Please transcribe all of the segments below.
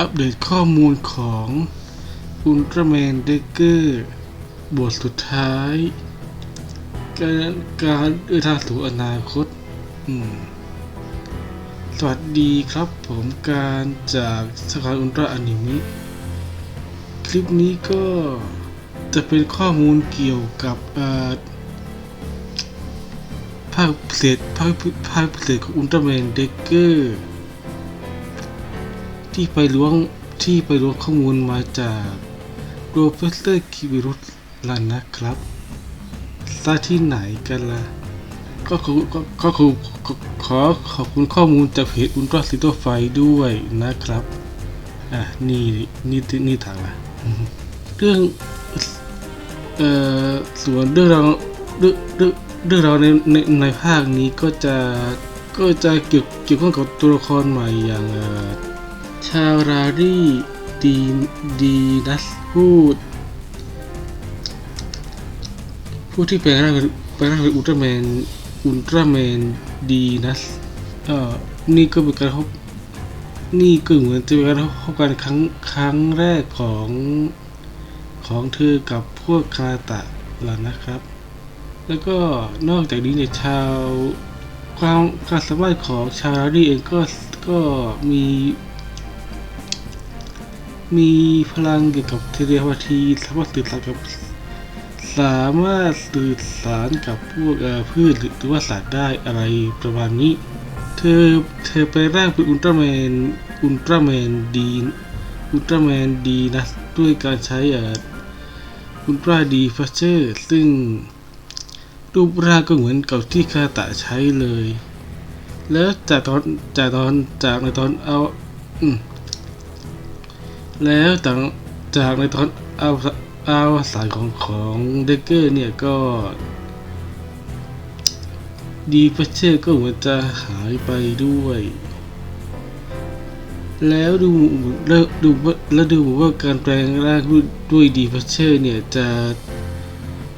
อัปเดตข้อมูลของอุลตร้าแมนเดกเกอร์บทสุดท้าย การการเดินทางสู่อนาคตอืมสวัสดีครับผมการจากสกายอุลตร้าอนิเมะคลิปนี้ก็จะเป็นข้อมูลเกี่ยวกับภาคพิเศษภาคภาคพิเศษของอุลตร้าแมนเดกเกอร์ ที่ไปล้วงที่ไปล้วงข้อมูลมาจากโปรเฟสเซอร์คิวิรุสลันนะครับซาที่ไหนกันล่ะก็ขอก็ก็ขอขอขอบคุณข้อมูลจากเพจอุลตร้าซิโตไฟด้วยนะครับ อะ นี่นี่นี่ทางละเรื่องเอ่อส่วนเรื่องราวเรื่องเรื่องเรื่องราวในในในภาคนี้ก็จะก็จะเกี่ยวเกี่ยวข้องกับตัวละครใหม่อย่างเอ่อ ชารารีดีดีนัสพูดผู้ที่แปลงร่างเป็นแปลงร่างเป็นอุลตร้าแมนอุลตร้าแมนดีนัสเอ่อนี่ก็เป็นการพบนี่ก็เหมือนจะเป็นการพบกันครั้งครั้งแรกของของเธอกับพวกคาตะแล้วนะครับ แล้วก็นอกจากนี้เนี่ยชาวความความสามารถของชารารีเองก็ก็มี มีพลังเกี่ยวกับเทเลพาธีสามารถสื่อสารกับสามารถสื่อสารกับพวกเอ่อพืชหรือว่าสัตว์ได้อะไรประมาณนี้ เธอเธอไปร่างเป็นอุลตร้าแมนอุลตร้าแมนดีอุลตร้าแมนดีนะด้วยการใช้อ่ออุลตร้าดีฟัชเชอร์ซึ่งรูปร่างก็เหมือนกับที่คาตะใช้เลย แล้วจากตอนจากตอนจากในตอนเอาอืม แล้วจากจากในตอนเอาเอาสารของของเดกเกอร์เนี่ยก็ ดีเฟเชอร์ก็เหมือนจะหายไปด้วย แล้วดูแล้วดูว่าแล้วดูว่าการแปลงร่างด้วยด้วยดีเชอร์เนี่ยจะ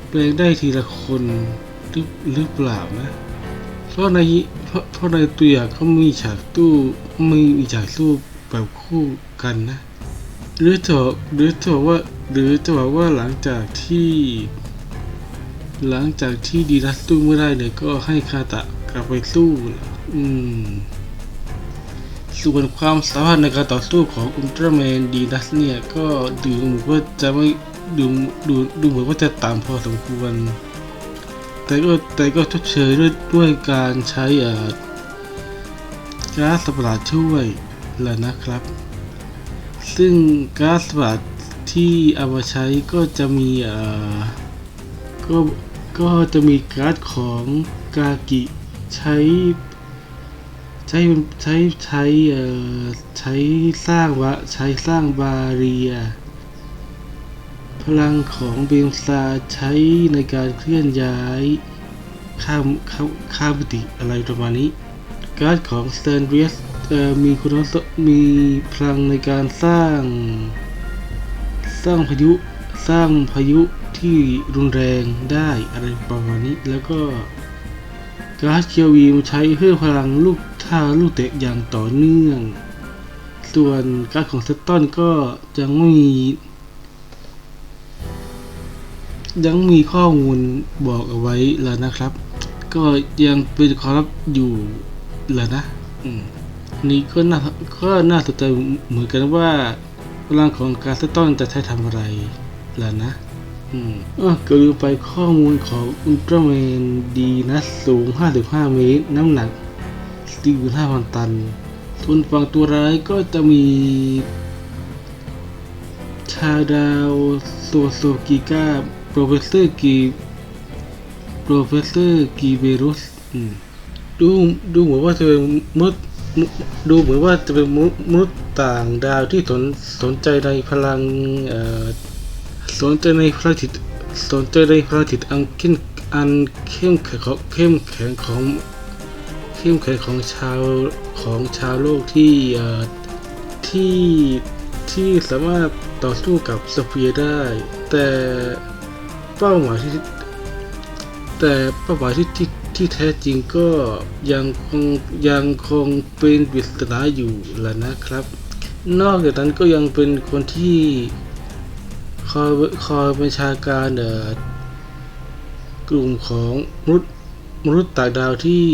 แปลงได้ทีละคนหรือหรือเปล่านะ เพราะในเพราะเพราะในตัวอย่างเขามีฉากตู้ไมีมีฉากสู้แบบคู่กันนะ หรือจะบอหรือจะบอว่าหรือจะบอกว่าหลังจากที่ หลังจากที่ดีนัสสู้ไม่ได้เนี่ยก็ให้คาตะกลับไปสู้อืมส่วนความสามารถในการต่อสู้ของอุลตร้าแมนดีนัสเนี่ยก็ดูเหมือนว่าจะไม่ดูดูดูเหมือนว่าจะต่ำพอสมควร แต่ก็แต่ก็ชดเชยด้วยด้วยการใช้อ่อก๊าซสัตว์ประหลาดช่วยแหละนะครับ ซึ่งก๊าซประหลาดที่เอามาใช้ก็จะมีเอ่อก็ก็จะมีก๊าซของกากิใช้ใช้ใช้ใช้เอ่อใช้สร้างวะใช้สร้างบาเรีย พลังของเบลซาใช้ในการเคลื่อนย้ายข้ามข้ามข้ามมิติอะไรประมาณนี้ การ์ดของสเตนเรียส มีคุณสมมีพลังในการสร้าง สร้างพายุสร้างพายุที่รุนแรงได้อะไรประมาณนี้ แล้วก็การ์ดเคียววีมใช้เพิ่มพลังลูกท่าลูกเตะอย่างต่อเนื่อง ส่วนการ์ดของเซตตอนก็ยังไม่มียังมีข้อมูลบอกเอาไว้แล้วนะครับ ก็ยังเป็นความลับอยู่แหละนะ อืม นี่ก็น่าก็น่าสนใจเหมือนกันว่าพลังของการสต้อนจะใช้ทำอะไรแหละนะ อืมอะก็ลืมไปข้อมูลของอุลตร้าแมนดีนะสูง 55 เมตร น้ำหนัก45,000 ตัน ส่วนฝั่งตัวร้ายก็จะมี ชาดาวโซโซกิก้าโปรเฟสเซอร์กีโปรเฟสเซอร์กีเบรุสดูดูเหมือนว่าจะเป็นมนุษย์มนุษย์ ดูเหมือนว่าจะเป็นมนุษย์ต่างดาวที่สนสนใจในพลังสนใจในพลังจิตสนใจในพลังจิตอันเข้มอันเข้มแข็งของเข้มแข็งของเข้มแข็งของชาวของชาวโลกที่ที่ที่สามารถต่อสู้กับสเฟียร์ได้ แต่เป้าหมายที่แต่เป้าหมายที่ที่ ที่แท้จริงก็ยังคงยังคงเป็นปริศนาอยู่แหละนะครับ นอกจากนั้นก็ยังเป็นคนที่คอยคอยบัญชาการเอ่อกลุ่มของมนุษย์มนุษย์ต่างดาวที่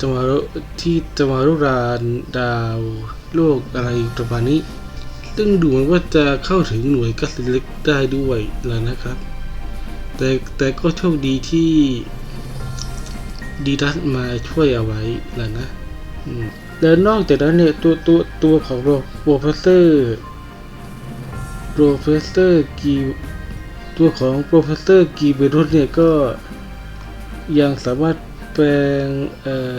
จะมารุที่จะมารุรานดาวโลกอะไรประมาณนี้ ซึ่งดูเหมือนว่าจะเข้าถึงหน่วยกัสเล็กได้ด้วยแล้วนะครับ แต่แต่ก็โชคดีที่ ดีดัสมาช่วยเอาไว้แล้วนะแล้วนอกจากนั้นเนี่ยตัวตัวตัวของโปรเฟสเซอร์โปรเฟสเซอร์กีตัวของโปรเฟสเซอร์กีเบรุสเนี่ยก็ยังสามารถแปลงเอ่อ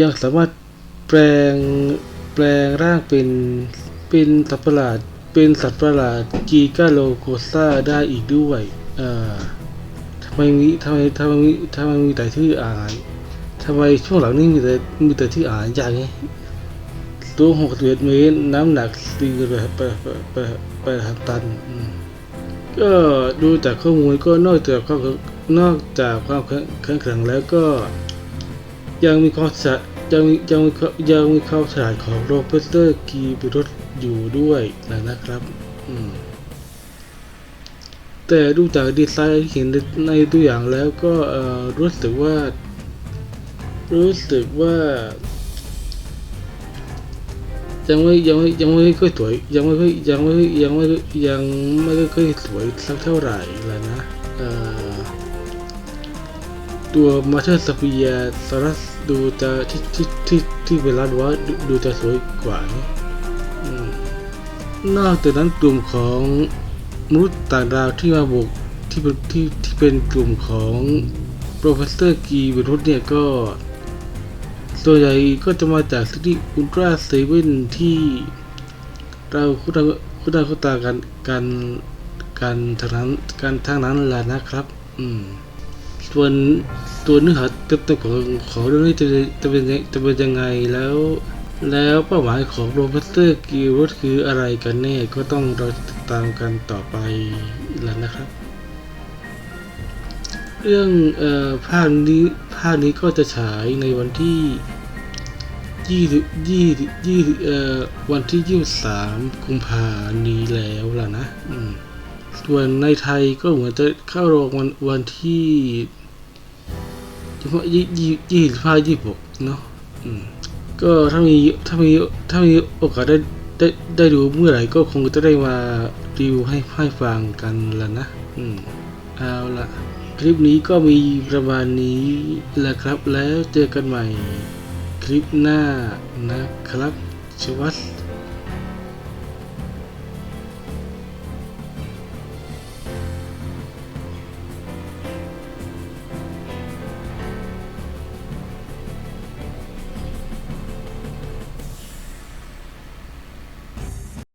ยังสามารถแปลงแปลงร่างเป็นเป็นสัตว์ประหลาดเป็นสัตว์ประหลาดกีกาโลโคซาได้อีกด้วยอ่อ ทำไมมีทำไมทำไมมีทำไมมีแต่ชื่ออ่านทำไมช่วงหลังนี้มีแต่มีแต่ชื่ออ่านอย่างไงตัวหกสิบเอ็ดเมตรน้ำหนักสี่ร้อยแปดแปดแปดแปดตันก็ดูจากข้อมูลก็นอกจากความนอกจากความแข็งแข็งแกร่งแล้วก็ ยังมีความฉลาดยังยังยังมีความฉลาดของโรเบเตอร์กีบิรสอยู่ด้วยนะนะครับ อืม แต่ดูจากดีไซน์เห็นในตัวอย่างแล้วก็รู้สึกว่า รู้สึกว่ายังไม่ยังไม่ยังไม่ค่อยสวยยังไม่ค่อยยังไม่ยังไม่ยังไม่ค่อยสวยสักเท่าไหร่แล้วนะตัวมาเธอร์สเปียสารัสดูจะที่ที่ที่ที่เวลาดูว่าดูจะสวยกว่านะอืมนอกจากนั้นกลุ่มของ มนุษย์ต่างดาวที่มาบุกที่เป็นที่ที่เป็นกลุ่มของโปรเฟสเซอร์กีวิรุธเนี่ยก็ส่วนใหญ่ก็จะมาจากซิตี้อุลตราเซเว่นที่เราคุ้นตาคุ้นตาคุ้นตากันกันกันทางนั้นกันทางนั้นแหละนะครับ อืม ส่วนตัวเนื้อหาเต็มๆของของเรื่องนี้จะจะเป็นยังจะเป็นยังไงแล้ว แล้วเป้าหมายของโรเบสเตอร์กิลด์คืออะไรกันแน่ก็ต้องรอ ตามกันต่อไปแล้วนะครับ เรื่องออภาคนี้ภาคนี้ก็จะฉายในวันที่ยี่ยี่ยี่เอ่อวันที่ยี่สามกุมภานี้แล้วล่ะนะส่วนในไทยก็เหมือนจะเข้าโรงวันวันที่เฉพาะยี่ยี่ยี่ห้ายี่หกเนาะก็ถ้ามีถ้ามีถ้ามีโอกาสได้ ได้ได้ดูเมื่อไหร่ก็คงจะได้มารีวิวให้ให้ฟังกันละนะ อืม เอาละคลิปนี้ก็มีประมาณนี้แหละครับแล้วเจอกันใหม่ คลิปหน้านะครับ ชวัส